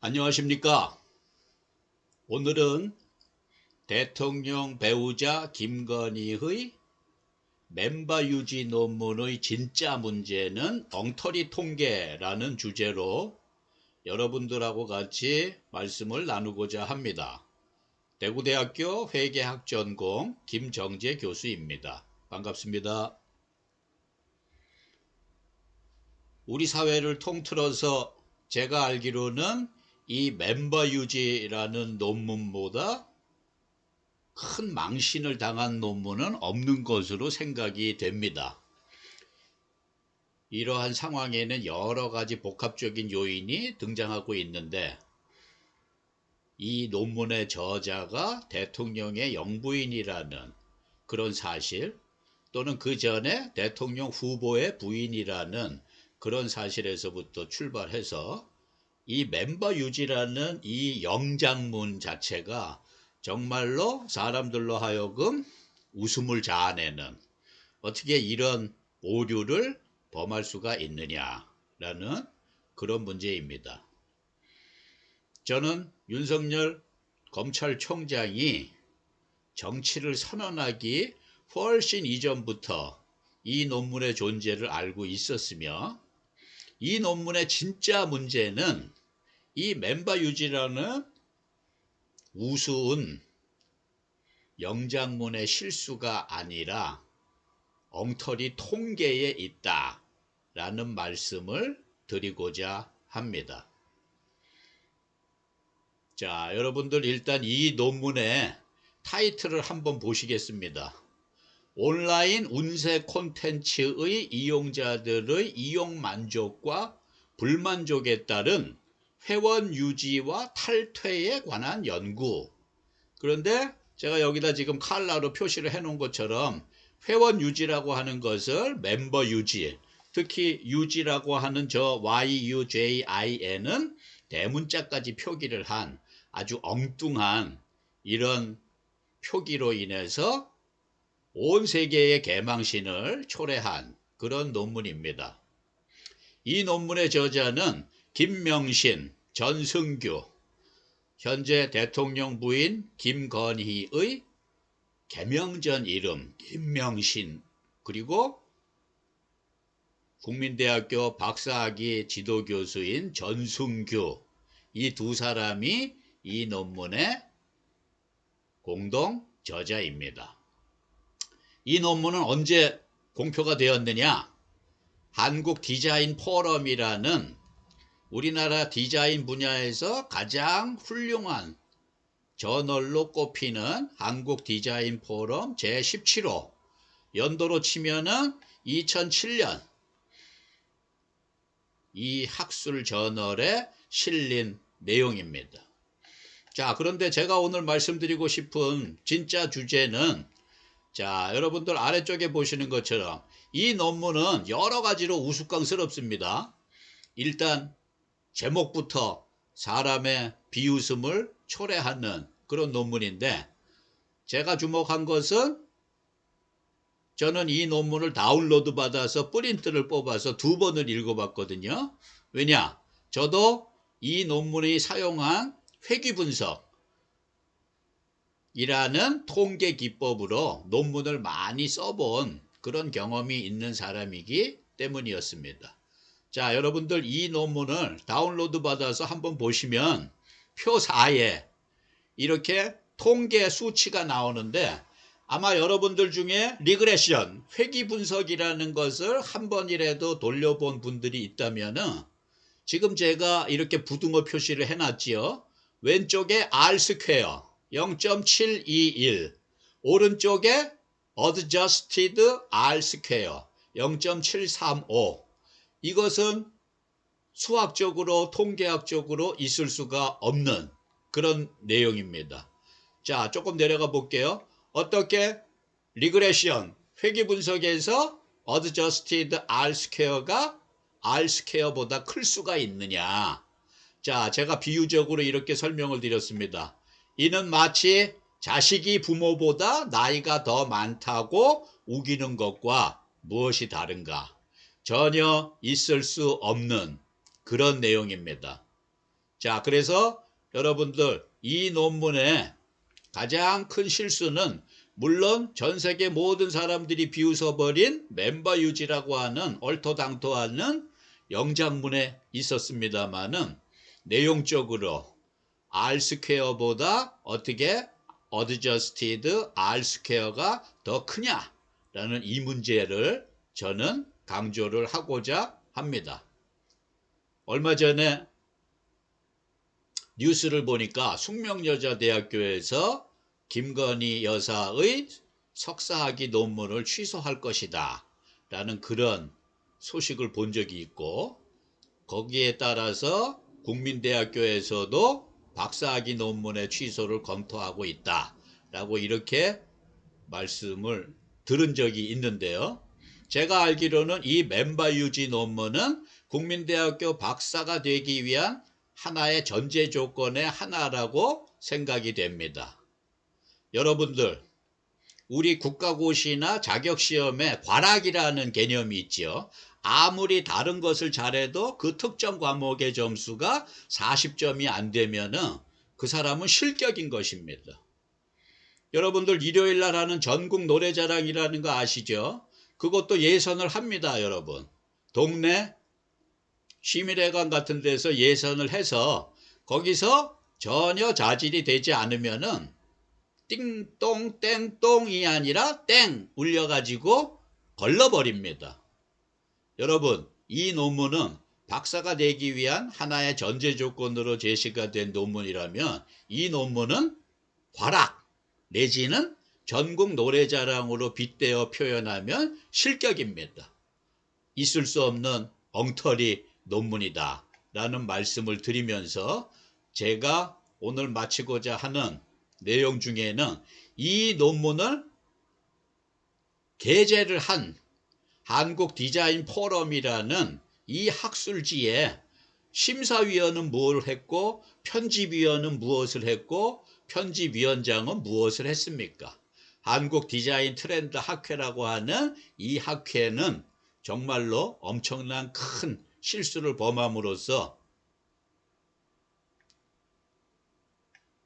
안녕하십니까. 오늘은 대통령 배우자 김건희의 멤버 유지 논문의 진짜 문제는 엉터리 통계라는 주제로 여러분들하고 같이 말씀을 나누고자 합니다. 대구대학교 회계학 전공 김정재 교수입니다. 반갑습니다. 우리 사회를 통틀어서 제가 알기로는 이 멤버 유지라는 논문보다 큰 망신을 당한 논문은 없는 것으로 생각이 됩니다. 이러한 상황에는 여러 가지 복합적인 요인이 등장하고 있는데 이 논문의 저자가 대통령의 영부인이라는 그런 사실 또는 그 전에 대통령 후보의 부인이라는 그런 사실에서부터 출발해서 이 멤버 유지라는 이 영장문 자체가 정말로 사람들로 하여금 웃음을 자아내는 어떻게 이런 오류를 범할 수가 있느냐라는 그런 문제입니다. 저는 윤석열 검찰총장이 정치를 선언하기 훨씬 이전부터 이 논문의 존재를 알고 있었으며 이 논문의 진짜 문제는 이 멤버 유지라는 우스운 영장문의 실수가 아니라 엉터리 통계에 있다 라는 말씀을 드리고자 합니다. 자, 여러분들 일단 이 논문의 타이틀을 한번 보시겠습니다. 온라인 운세 콘텐츠의 이용자들의 이용 만족과 불만족에 따른 회원 유지와 탈퇴에 관한 연구. 그런데 제가 여기다 지금 칼라로 표시를 해 놓은 것처럼 회원 유지라고 하는 것을 멤버 유지, 특히 유지라고 하는 저 YUJIN은 대문자까지 표기를 한 아주 엉뚱한 이런 표기로 인해서 온 세계의 개망신을 초래한 그런 논문입니다. 이 논문의 저자는 김명신, 전승규, 현재 대통령 부인 김건희의 개명전 이름 김명신 그리고 국민대학교 박사학위 지도교수인 전승규 이 두 사람이 이 논문의 공동 저자입니다. 이 논문은 언제 공표가 되었느냐? 한국 디자인 포럼이라는 우리나라 디자인 분야에서 가장 훌륭한 저널로 꼽히는 한국 디자인 포럼 제17호 연도로 치면은 2007년 이 학술 저널에 실린 내용입니다. 자, 그런데 제가 오늘 말씀드리고 싶은 진짜 주제는 자, 여러분들 아래쪽에 보시는 것처럼 이 논문은 여러 가지로 우스꽝스럽습니다. 일단 제목부터 사람의 비웃음을 초래하는 그런 논문인데 제가 주목한 것은 저는 이 논문을 다운로드 받아서 프린트를 뽑아서 두 번을 읽어봤거든요. 왜냐? 저도 이 논문이 사용한 회귀 분석이라는 통계 기법으로 논문을 많이 써본 그런 경험이 있는 사람이기 때문이었습니다. 자, 여러분들 이 논문을 다운로드 받아서 한번 보시면 표 4에 이렇게 통계 수치가 나오는데 아마 여러분들 중에 리그레션, 회귀 분석이라는 것을 한 번이라도 돌려본 분들이 있다면 지금 제가 이렇게 부등호 표시를 해놨지요. 왼쪽에 R 스퀘어 0.721 오른쪽에 adjusted R 스퀘어 0.735 이것은 수학적으로 통계학적으로 있을 수가 없는 그런 내용입니다. 자, 조금 내려가 볼게요. 어떻게 리그레션 회귀 분석에서 adjusted r 스퀘어가 r 스퀘어보다 클 수가 있느냐? 자, 제가 비유적으로 이렇게 설명을 드렸습니다. 이는 마치 자식이 부모보다 나이가 더 많다고 우기는 것과 무엇이 다른가? 전혀 있을 수 없는 그런 내용입니다. 자, 그래서 여러분들 이 논문의 가장 큰 실수는 물론 전 세계 모든 사람들이 비웃어버린 멤버 유지라고 하는 얼토당토하는 영장문에 있었습니다만은 내용적으로 R 스퀘어보다 어떻게 어드저스티드 R 스퀘어가 더 크냐라는 이 문제를 저는 강조를 하고자 합니다. 얼마 전에 뉴스를 보니까 숙명여자대학교에서 김건희 여사의 석사학위 논문을 취소할 것이다 라는 그런 소식을 본 적이 있고 거기에 따라서 국민대학교에서도 박사학위 논문의 취소를 검토하고 있다 라고 이렇게 말씀을 들은 적이 있는데요. 제가 알기로는 이 멤버 유지 논문은 국민대학교 박사가 되기 위한 하나의 전제 조건의 하나라고 생각이 됩니다. 여러분들, 우리 국가고시나 자격시험에 과락이라는 개념이 있지요. 아무리 다른 것을 잘해도 그 특정 과목의 점수가 40점이 안 되면은 그 사람은 실격인 것입니다. 여러분들 일요일 날 하는 전국 노래자랑이라는 거 아시죠? 그것도 예선을 합니다, 여러분. 동네 시민회관 같은 데서 예선을 해서 거기서 전혀 자질이 되지 않으면은 띵똥 땡똥이 아니라 땡 울려가지고 걸러버립니다. 여러분 이 논문은 박사가 되기 위한 하나의 전제 조건으로 제시가 된 논문이라면 이 논문은 과락 내지는 전국 노래자랑으로 빗대어 표현하면 실격입니다. 있을 수 없는 엉터리 논문이다 라는 말씀을 드리면서 제가 오늘 마치고자 하는 내용 중에는 이 논문을 게재를 한 한국 디자인 포럼이라는 이 학술지에 심사위원은 뭘 했고 편집위원은 무엇을 했고 편집위원장은 무엇을 했습니까? 한국 디자인 트렌드 학회라고 하는 이 학회는 정말로 엄청난 큰 실수를 범함으로써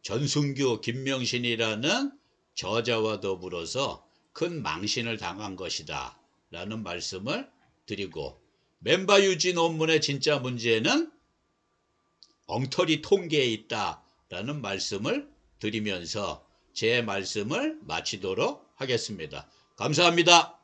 전순규 김명신이라는 저자와 더불어서 큰 망신을 당한 것이다 라는 말씀을 드리고 멤버 유지 논문의 진짜 문제는 엉터리 통계에 있다 라는 말씀을 드리면서 제 말씀을 마치도록 하겠습니다. 감사합니다.